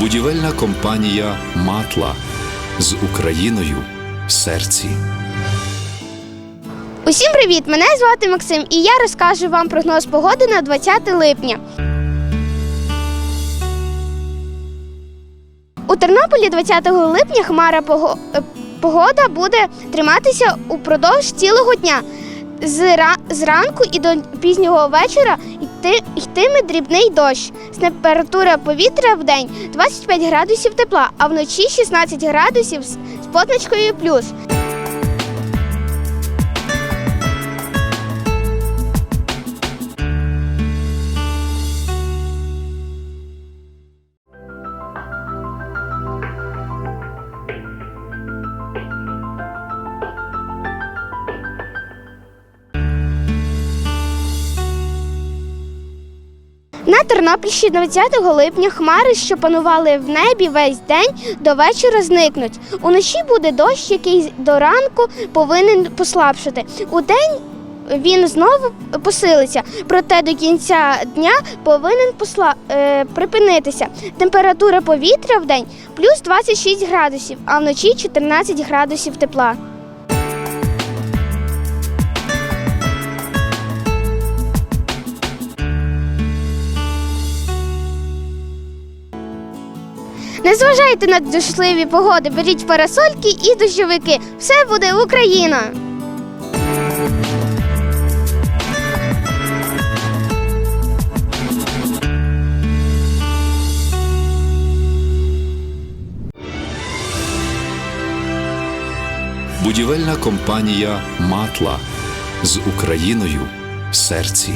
Будівельна компанія Матла з Україною в серці. Усім привіт! Мене звати Максим, і я розкажу вам прогноз погоди на 20 липня. У Тернополі 20 липня хмара е, погода буде триматися упродовж цілого дня. Зранку і до пізнього вечора йтиме дрібний дощ. Температура повітря в день 25 градусів тепла, а вночі 16 градусів з позначкою плюс. На Тернопільщині 20 липня хмари, що панували в небі весь день, до вечора зникнуть. Уночі буде дощ, який до ранку повинен послабшити. У день він знову посилиться, проте до кінця дня повинен посла... е, припинитися. Температура повітря в день плюс 26 градусів, а вночі 14 градусів тепла. Не зважайте на дощливі погоди, беріть парасольки і дощовики. Все буде Україна! Будівельна компанія Матла з Україною в серці.